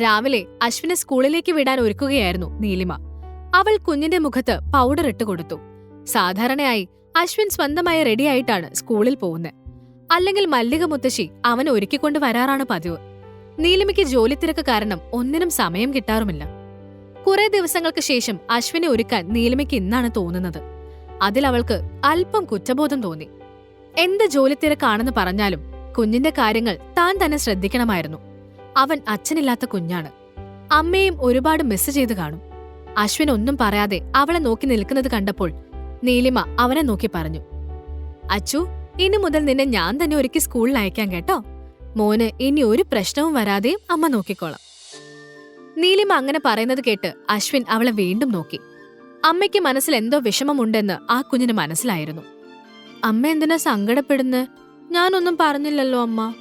രാവിലെ അശ്വിനെ സ്കൂളിലേക്ക് വിടാൻ ഒരുക്കുകയായിരുന്നു നീലിമ. അവൾ കുഞ്ഞിന്റെ മുഖത്ത് പൗഡർ ഇട്ട് കൊടുത്തു. സാധാരണയായി അശ്വിൻ സ്വന്തമായി റെഡിയായിട്ടാണ് സ്കൂളിൽ പോകുന്നത്. അല്ലെങ്കിൽ മല്ലിക മുത്തശ്ശി അവനെ ഒരുക്കിക്കൊണ്ട് വരാറാണ് പതിവ്. നീലിമയ്ക്ക് ജോലി തിരക്ക് കാരണം ഒന്നിനും സമയം കിട്ടാറുമില്ല. കുറെ ദിവസങ്ങൾക്ക് ശേഷം അശ്വിനെ ഒരുക്കാൻ നീലിമയ്ക്ക് ഇന്നാണ് തോന്നുന്നത്. അതിൽ അവൾക്ക് അല്പം കുറ്റബോധം തോന്നി. എന്ത് ജോലി തിരക്കാണെന്ന് പറഞ്ഞാലും കുഞ്ഞിന്റെ കാര്യങ്ങൾ താൻ തന്നെ ശ്രദ്ധിക്കണമായിരുന്നു. അവൻ അച്ഛനില്ലാത്ത കുഞ്ഞാണ്. അമ്മയും ഒരുപാട് മിസ് ചെയ്ത് കാണും. അശ്വിൻ ഒന്നും പറയാതെ അവളെ നോക്കി നിൽക്കുന്നത് കണ്ടപ്പോൾ നീലിമ അവനെ നോക്കി പറഞ്ഞു. അച്ചു ഇനി മുതൽ നിന്നെ ഞാൻ തന്നെ ഒരുക്കി സ്കൂളിൽ അയക്കാം കേട്ടോ. മോന് ഇനി ഒരു പ്രശ്നവും വരാതെയും അമ്മ നോക്കിക്കോളാം. നീലിമ അങ്ങനെ പറയുന്നത് കേട്ട് അശ്വിൻ അവളെ വീണ്ടും നോക്കി. അമ്മയ്ക്ക് മനസ്സിൽ എന്തോ വിഷമമുണ്ടെന്ന് ആ കുഞ്ഞിന് മനസ്സിലായിരുന്നു. അമ്മ എന്തിനാ സങ്കടപ്പെടുന്നത് ഞാനൊന്നും പറഞ്ഞില്ലല്ലോ അമ്മ.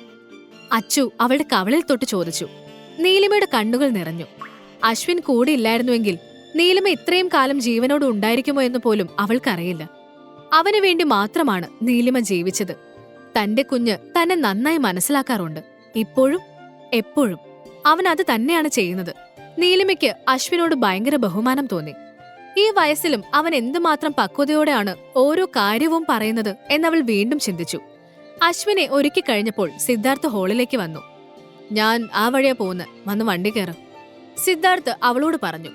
അച്ചു അവളുടെ കവളിൽ തൊട്ട് ചോദിച്ചു. നീലിമയുടെ കണ്ണുകൾ നിറഞ്ഞു. അശ്വിൻ കൂടെ ഇല്ലായിരുന്നുവെങ്കിൽ നീലിമ ഇത്രയും കാലം ജീവനോട് ഉണ്ടായിരിക്കുമോ എന്ന് പോലും അവൾക്കറിയില്ല. അവനു വേണ്ടി മാത്രമാണ് നീലിമ ജീവിച്ചത്. തന്റെ കുഞ്ഞ് തന്നെ നന്നായി മനസ്സിലാക്കാറുണ്ട്. ഇപ്പോഴും എപ്പോഴും അവൻ അത് തന്നെയാണ് ചെയ്യുന്നത്. നീലിമയ്ക്ക് അശ്വിനോട് ഭയങ്കര ബഹുമാനം തോന്നി. ഈ വയസ്സിലും അവൻ എന്തുമാത്രം പക്വതയോടെയാണ് ഓരോ കാര്യവും പറയുന്നത് എന്നവൾ വീണ്ടും ചിന്തിച്ചു. അശ്വിനെ ഒരുക്കി കഴിഞ്ഞപ്പോൾ സിദ്ധാർത്ഥ് ഹോളിലേക്ക് വന്നു. ഞാൻ ആ വഴിയാ പോകുന്നത് വന്ന് വണ്ടി കയറും സിദ്ധാർത്ഥ് അവളോട് പറഞ്ഞു.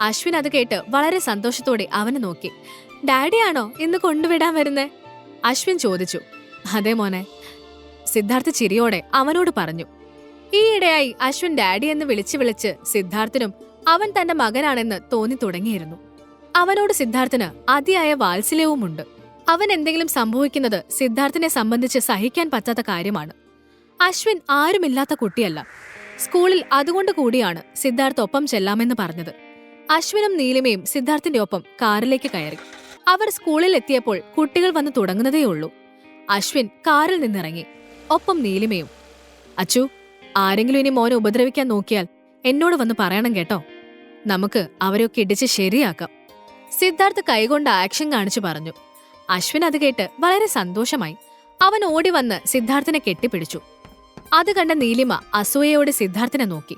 അശ്വിൻ അത് കേട്ട് വളരെ സന്തോഷത്തോടെ അവനെ നോക്കി. ഡാഡിയാണോ ഇന്ന് കൊണ്ടുവിടാൻ വരുന്നേ? അശ്വിൻ ചോദിച്ചു. അതെ മോനെ. സിദ്ധാർത്ഥ് ചിരിയോടെ അവനോട് പറഞ്ഞു. ഈയിടെയായി അശ്വിൻ ഡാഡി എന്ന് വിളിച്ചു വിളിച്ച് സിദ്ധാർത്ഥിനും അവൻ തന്റെ മകനാണെന്ന് തോന്നി തുടങ്ങിയിരുന്നു. അവനോട് സിദ്ധാർത്ഥിന് അതിയായ വാത്സല്യവുമുണ്ട്. അവൻ എന്തെങ്കിലും സംഭവിക്കുന്നത് സിദ്ധാർത്ഥിനെ സംബന്ധിച്ച് സഹിക്കാൻ പറ്റാത്ത കാര്യമാണ്. അശ്വിൻ ആരുമില്ലാത്ത കുട്ടിയല്ല. സ്കൂളിൽ അതുകൊണ്ട് കൂടിയാണ് സിദ്ധാർത്ഥ് ഒപ്പം ചെല്ലാമെന്ന് പറഞ്ഞത്. അശ്വിനും നീലിമയും സിദ്ധാർത്ഥിന്റെ ഒപ്പം കാറിലേക്ക് കയറി. അവർ സ്കൂളിൽ എത്തിയപ്പോൾ കുട്ടികൾ വന്ന് തുടങ്ങുന്നതേയുള്ളൂ. അശ്വിൻ കാറിൽ നിന്നിറങ്ങി. ഒപ്പം നീലിമയും. അച്ചു ആരെങ്കിലും ഇനി മോനെ ഉപദ്രവിക്കാൻ നോക്കിയാൽ എന്നോട് വന്ന് പറയണം കേട്ടോ. നമുക്ക് അവരെയൊക്കെ ഇടിച്ച് ശരിയാക്കാം. സിദ്ധാർത്ഥ് കൈകൊണ്ട് ആക്ഷൻ കാണിച്ചു പറഞ്ഞു. അശ്വിൻ അത് കേട്ട് വളരെ സന്തോഷമായി. അവൻ ഓടി വന്ന് സിദ്ധാർത്ഥിനെ കെട്ടിപ്പിടിച്ചു. അത് കണ്ട നീലിമ അസൂയയോടെ സിദ്ധാർത്ഥനെ നോക്കി.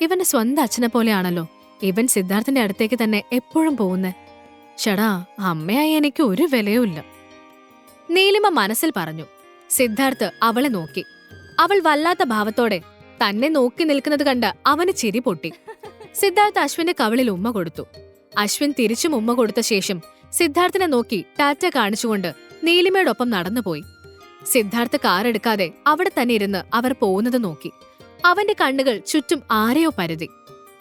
ഇവന്റെ സ്വന്തം അച്ഛനെ പോലെയാണല്ലോ. ഇവൻ സിദ്ധാർത്ഥന്റെ അടുത്തേക്ക് തന്നെ എപ്പോഴും പോകുന്നേ. ഷടാ അമ്മയായി എനിക്ക് ഒരു വിലയുമില്ല നീലിമ മനസ്സിൽ പറഞ്ഞു. സിദ്ധാർത്ഥ് അവളെ നോക്കി. അവൾ വല്ലാത്ത ഭാവത്തോടെ തന്നെ നോക്കി നിൽക്കുന്നത് കണ്ട് അവന് ചിരി പൊട്ടി. സിദ്ധാർത്ഥ് അശ്വിന്റെ കവിളിൽ ഉമ്മ കൊടുത്തു. അശ്വിൻ തിരിച്ചും ഉമ്മ കൊടുത്ത ശേഷം സിദ്ധാർത്ഥിനെ നോക്കി ടാറ്റ കാണിച്ചുകൊണ്ട് നീലിമയോടൊപ്പം നടന്നുപോയി. സിദ്ധാർത്ഥ് കാറെടുക്കാതെ അവിടെ തന്നെ ഇരുന്ന് അവർ പോകുന്നത് നോക്കി. അവന്റെ കണ്ണുകൾ ചുറ്റും ആരെയോ പരതി.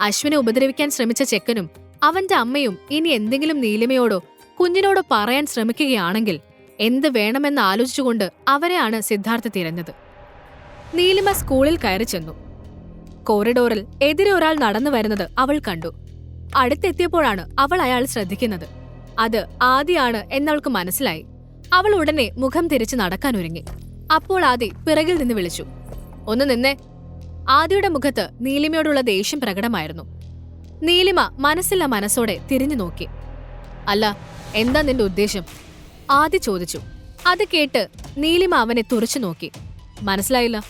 അശ്വിനെ ഉപദ്രവിക്കാൻ ശ്രമിച്ച ചെക്കനും അവന്റെ അമ്മയും ഇനി എന്തെങ്കിലും നീലിമയോടോ കുഞ്ഞിനോടോ പറയാൻ ശ്രമിക്കുകയാണെങ്കിൽ എന്ത് വേണമെന്ന് ആലോചിച്ചുകൊണ്ട് അവരെയാണ് സിദ്ധാർത്ഥ് തിരഞ്ഞത്. നീലിമ സ്കൂളിൽ കയറി ചെന്നു. കോറിഡോറിൽ എതിരെ ഒരാൾ നടന്നു വരുന്നത് അവൾ കണ്ടു. അടുത്തെത്തിയപ്പോഴാണ് അവൾ അയാൾ ശ്രദ്ധിക്കുന്നത്. അത് ആദിയാണ് എന്നവൾക്ക് മനസ്സിലായി. അവൾ ഉടനെ മുഖം തിരിച്ച് നടക്കാൻ ഒരുങ്ങി. അപ്പോൾ ആദി പിറകിൽ നിന്ന് വിളിച്ചു. ഒന്ന് നിന്നേ. ആദിയുടെ മുഖത്ത് നീലിമയോടുള്ള ദേഷ്യം പ്രകടമായിരുന്നു. നീലിമ മനസ്സില്ല മനസ്സോടെ തിരിഞ്ഞു നോക്കി. അല്ല എന്താ നിന്റെ ഉദ്ദേശം? ആദി ചോദിച്ചു. അത് കേട്ട് നീലിമ അവനെ തുറച്ചു നോക്കി. മനസ്സിലായില്ല.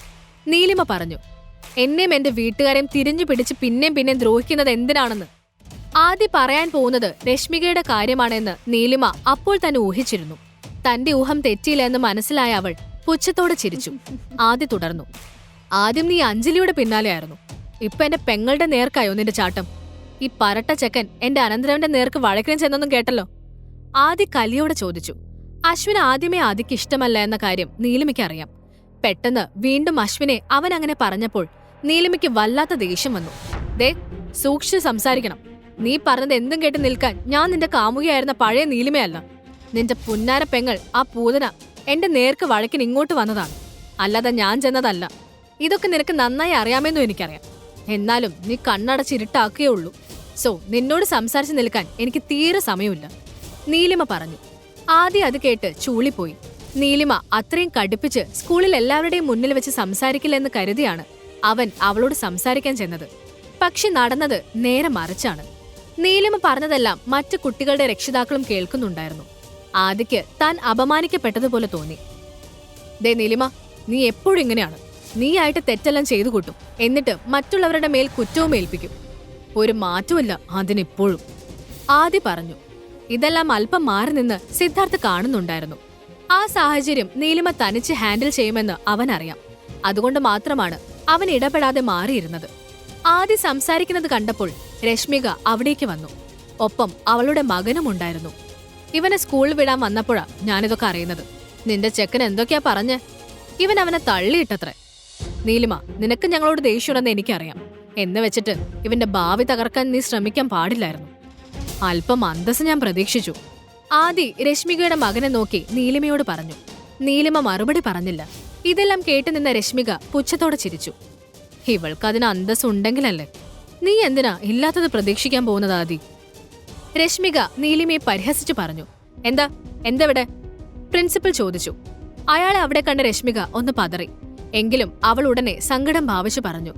നീലിമ പറഞ്ഞു. എന്നെയും എന്റെ വീട്ടുകാരെയും തിരിഞ്ഞു പിടിച്ച് പിന്നെയും പിന്നെയും ദ്രോഹിക്കുന്നത് എന്തിനാണെന്ന്? ആദ്യ പറയാൻ പോകുന്നത് രശ്മികയുടെ കാര്യമാണെന്ന് നീലിമ അപ്പോൾ തന്നെ ഊഹിച്ചിരുന്നു. തന്റെ ഊഹം തെറ്റിയില്ല എന്ന് മനസ്സിലായ അവൾ പുച്ഛത്തോടെ ചിരിച്ചു. ആദ്യം തുടർന്നു. ആദ്യം നീ അഞ്ജലിയുടെ പിന്നാലെയായിരുന്നു. ഇപ്പൊ എന്റെ പെങ്ങളുടെ നേർക്കായോ നിന്റെ ചാട്ടം? ഈ പരട്ട ചെക്കൻ എന്റെ അനന്തരവന്റെ നേർക്ക് വഴക്കിനും ചെന്നൊന്നും കേട്ടല്ലോ? ആദ്യ കലിയോടെ ചോദിച്ചു. അശ്വിൻ ആദ്യമേ ആദ്യക്ക് ഇഷ്ടമല്ല എന്ന കാര്യം നീലിമയ്ക്ക് അറിയാം. പെട്ടെന്ന് വീണ്ടും അശ്വിനെ അവൻ അങ്ങനെ പറഞ്ഞപ്പോൾ നീലിമയ്ക്ക് വല്ലാത്ത ദേഷ്യം വന്നു. ദേ സൂക്ഷിച്ച് സംസാരിക്കണം. നീ പറഞ്ഞത് എന്തും കേട്ട് നിൽക്കാൻ ഞാൻ നിന്റെ കാമുകയായിരുന്ന പഴയ നീലിമയല്ല. നിന്റെ പുന്നാര പെങ്ങൾ ആ പൂതന എന്റെ നേർക്ക് വഴക്കിന് ഇങ്ങോട്ട് വന്നതാണ്. അല്ലാതെ ഞാൻ ചെന്നതല്ല. ഇതൊക്കെ നിനക്ക് നന്നായി അറിയാമെന്നും എനിക്കറിയാം. എന്നാലും നീ കണ്ണടച്ചിരുട്ടാക്കേ ഉള്ളൂ. സോ നിന്നോട് സംസാരിച്ചു നിൽക്കാൻ എനിക്ക് തീരെ സമയമില്ല. നീലിമ പറഞ്ഞു. ആദ്യം അത് കേട്ട് ചൂളിപ്പോയി. നീലിമ അത്രയും കടുപ്പിച്ച് സ്കൂളിൽ എല്ലാവരുടെയും മുന്നിൽ വെച്ച് സംസാരിക്കില്ലെന്ന് കരുതിയാണ് അവൻ അവളോട് സംസാരിക്കാൻ ചെന്നത്. പക്ഷെ നടന്നത് നേരെ മറിച്ചാണ്. നീലിമ പറഞ്ഞതെല്ലാം മറ്റു കുട്ടികളുടെ രക്ഷിതാക്കളും കേൾക്കുന്നുണ്ടായിരുന്നു. ആദിക്ക് താൻ അപമാനിക്കപ്പെട്ടതുപോലെ തോന്നി. ദേ നീലിമ നീ എപ്പോഴും ഇങ്ങനെയാണ്. നീയായിട്ട് തെറ്റെല്ലാം ചെയ്തു കൂട്ടും. എന്നിട്ട് മറ്റുള്ളവരുടെ മേൽ കുറ്റവും ഏൽപ്പിക്കും. ഒരു മാറ്റമില്ല അതിനിപ്പോഴും. ആദി പറഞ്ഞു ഇതെല്ലാം അല്പം മാറി നിന്ന് സിദ്ധാർത്ഥ് കാണുന്നുണ്ടായിരുന്നു. ആ സാഹചര്യം നീലിമ തനിച്ച് ഹാൻഡിൽ ചെയ്യുമെന്ന് അറിയാം അതുകൊണ്ട് മാത്രമാണ് അവൻ ഇടപെടാതെ മാറിയിരുന്നത്. ആദി സംസാരിക്കുന്നത് കണ്ടപ്പോൾ രശ്മിക അവിടേക്ക് വന്നു. ഒപ്പം അവളുടെ മകനും ഉണ്ടായിരുന്നു. ഇവനെ സ്കൂളിൽ വിടാൻ വന്നപ്പോഴാ ഞാനിതൊക്കെ അറിയുന്നത്. നിന്റെ ചെക്കൻ എന്തൊക്കെയാ പറഞ്ഞ്? ഇവൻ അവനെ തള്ളിയിട്ടത്രേ. നീലിമ നിനക്ക് ഞങ്ങളോട് ദേഷ്യമുണ്ടെന്ന് എനിക്കറിയാം. എന്ന് വെച്ചിട്ട് ഇവന്റെ ഭാവി തകർക്കാൻ നീ ശ്രമിക്കാൻ പാടില്ലായിരുന്നു. അല്പം അന്തസ് ഞാൻ പ്രതീക്ഷിച്ചു. ആദി രശ്മികയുടെ മകനെ നോക്കി നീലിമയോട് പറഞ്ഞു. നീലിമ മറുപടി പറഞ്ഞില്ല. ഇതെല്ലാം കേട്ടു നിന്ന രശ്മിക പുച്ഛത്തോടെ ചിരിച്ചു. ഇവൾക്ക് അതിന് അന്തസ് ഉണ്ടെങ്കിലല്ലേ നീ എന്തിനാ ഇല്ലാത്തത് പ്രതീക്ഷിക്കാൻ പോകുന്നത് ആദി? രശ്മിക നീലിമയെ പരിഹസിച്ചു പറഞ്ഞു. എന്താ? എന്തവിടെ? പ്രിൻസിപ്പൽ ചോദിച്ചു. അയാളെ അവിടെ കണ്ട രശ്മിക ഒന്ന് പതറി. എങ്കിലും അവൾ ഉടനെ സങ്കടം ഭാവിച്ചു പറഞ്ഞു.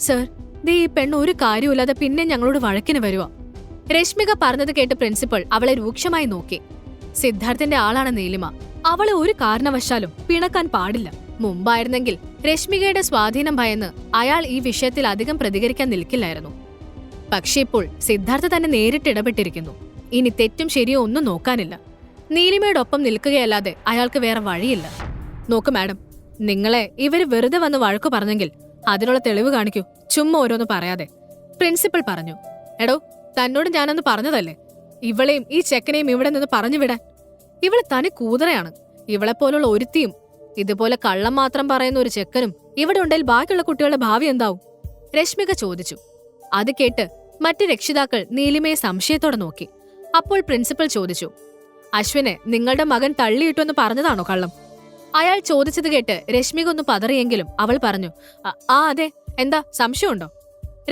സർ ദേ ഈ പെണ്ണ് ഒരു കാര്യമില്ലാതെ പിന്നെ ഞങ്ങളോട് വഴക്കിന് വരുവാ? രശ്മിക പറഞ്ഞത് കേട്ട് പ്രിൻസിപ്പൽ അവളെ രൂക്ഷമായി നോക്കി. സിദ്ധാർത്ഥിന്റെ ആളാണ് നീലിമ. അവളെ ഒരു കാരണവശാലും പിണക്കാൻ പാടില്ല. മുമ്പായിരുന്നെങ്കിൽ രശ്മികയുടെ സ്വാധീനം ഭയന്ന് അയാൾ ഈ വിഷയത്തിൽ അധികം പ്രതികരിക്കാൻ നിൽക്കില്ലായിരുന്നു. പക്ഷേ ഇപ്പോൾ സിദ്ധാർത്ഥ തന്നെ നേരിട്ട് ഇടപെട്ടിരിക്കുന്നു. ഇനി തെറ്റും ശരിയോ ഒന്നും നോക്കാനില്ല. നീലിമയോടൊപ്പം നിൽക്കുകയല്ലാതെ അയാൾക്ക് വേറെ വഴിയില്ല. നോക്ക് മാഡം നിങ്ങളെ ഇവർ വെറുതെ വന്ന് വഴക്കു പറഞ്ഞെങ്കിൽ അതിനുള്ള തെളിവ് കാണിക്കൂ. ചുമ്മാ ഓരോന്ന് പറയാതെ. പ്രിൻസിപ്പൽ പറഞ്ഞു എടോ തന്നോട് ഞാനന്ന് പറഞ്ഞതല്ലേ? ഇവളെയും ഈ ചെക്കനെയും ഇവിടെ നിന്ന് പറഞ്ഞു വിടാൻ. ഇവൾ തനി കൂതറയാണ്. ഇവളെപ്പോലുള്ള ഒരുത്തിയും ഇതുപോലെ കള്ളം മാത്രം പറയുന്ന ഒരു ചെക്കനും ഇവിടെ ഉണ്ടെങ്കിൽ ബാക്കിയുള്ള കുട്ടികളുടെ ഭാവി എന്താവും? രശ്മിക ചോദിച്ചു. അത് കേട്ട് മറ്റ് രക്ഷിതാക്കൾ നീലിമയെ സംശയത്തോടെ നോക്കി. അപ്പോൾ പ്രിൻസിപ്പൽ ചോദിച്ചു. അശ്വിനെ നിങ്ങളുടെ മകൻ തള്ളിയിട്ടു എന്ന് പറഞ്ഞതാണോ കള്ളം? അയാൾ ചോദിച്ചത് കേട്ട് രശ്മിക ഒന്ന് പതറിയെങ്കിലും അവൾ പറഞ്ഞു "അ- ആ അതെ. എന്താ സംശയമുണ്ടോ?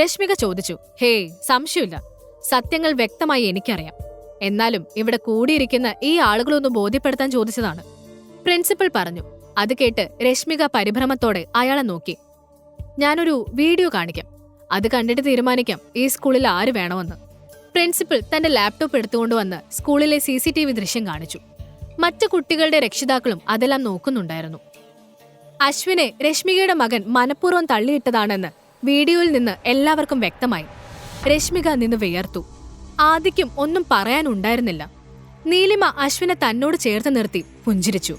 രശ്മിക ചോദിച്ചു ഹേയ് സംശയമില്ല. സത്യങ്ങൾ വ്യക്തമായി എനിക്കറിയാം. എന്നാലും ഇവിടെ കൂടിയിരിക്കുന്ന ഈ ആളുകളൊന്ന് ബോധ്യപ്പെടുത്താൻ ചോദിച്ചതാണ്. പ്രിൻസിപ്പൽ പറഞ്ഞു അത് കേട്ട് രശ്മിക പരിഭ്രമത്തോടെ അയാളെ നോക്കി. ഞാനൊരു വീഡിയോ കാണിക്കാം. അത് കണ്ടിട്ട് തീരുമാനിക്കാം ഈ സ്കൂളിൽ ആര് വേണമെന്ന്. പ്രിൻസിപ്പൽ തന്റെ ലാപ്ടോപ്പ് എടുത്തുകൊണ്ടുവന്ന് സ്കൂളിലെ സി സി ടി വി ദൃശ്യം കാണിച്ചു. മറ്റു കുട്ടികളുടെ രക്ഷിതാക്കളും അതെല്ലാം നോക്കുന്നുണ്ടായിരുന്നു. അശ്വിനെ രശ്മികയുടെ മകൻ മനഃപൂർവം തള്ളിയിട്ടതാണെന്ന് വീഡിയോയിൽ നിന്ന് എല്ലാവർക്കും വ്യക്തമായി. രശ്മിക നിന്ന് വിയർത്തു. ആദിക്കും ഒന്നും പറയാനുണ്ടായിരുന്നില്ല. നീലിമ അശ്വിനെ തന്നോട് ചേർത്ത് നിർത്തി പുഞ്ചിരിച്ചു.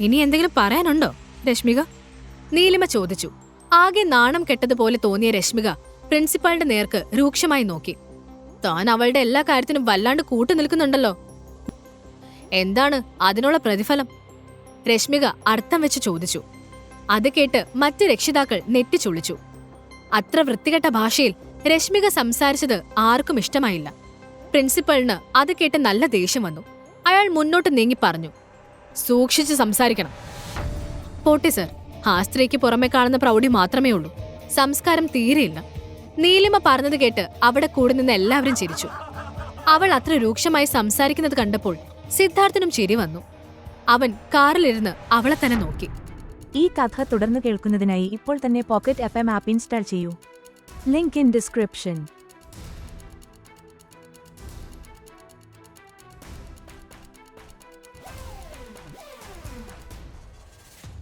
ഇനി എന്തെങ്കിലും പറയാനുണ്ടോ രശ്മിക? നീലിമ ചോദിച്ചു. ആകെ നാണം കെട്ടതുപോലെ തോന്നിയ രശ്മിക പ്രിൻസിപ്പാളിന്റെ നേർക്ക് രൂക്ഷമായി നോക്കി. താൻ അവളുടെ എല്ലാ കാര്യത്തിനും വല്ലാണ്ട് കൂട്ടു നിൽക്കുന്നുണ്ടല്ലോ. എന്താണ് അതിനുള്ള പ്രതിഫലം? രശ്മിക അർത്ഥം വെച്ച് ചോദിച്ചു. അത് കേട്ട് മറ്റ് രക്ഷിതാക്കൾ നെറ്റിച്ചുളിച്ചു അത്ര വൃത്തികെട്ട ഭാഷയിൽ രശ്മിക സംസാരിച്ചത് ആർക്കും ഇഷ്ടമായില്ല. പ്രിൻസിപ്പളിന് അത് കേട്ട് നല്ല ദേഷ്യം വന്നു. അയാൾ മുന്നോട്ട് നീങ്ങി പറഞ്ഞു. സൂക്ഷിച്ച് സംസാരിക്കണം. പോട്ടെ സർ. ആ സ്ത്രീക്ക് പുറമെ കാണുന്ന പ്രൗഢി മാത്രമേ ഉള്ളൂ. സംസ്കാരം തീരെയില്ല. നീലിമ പറഞ്ഞത് കേട്ട് അവിടെ കൂടെ നിന്ന് എല്ലാവരും ചിരിച്ചു. അവൾ അത്ര രൂക്ഷമായി സംസാരിക്കുന്നത് കണ്ടപ്പോൾ സിദ്ധാർത്ഥനും ചിരി വന്നു. അവൻ കാറിലിരുന്ന് അവളെ തന്നെ നോക്കി. ഈ കഥ തുടർന്ന് കേൾക്കുന്നതിനായി ഇപ്പോൾ തന്നെ pocket F M app install ചെയ്യൂ. Link in description.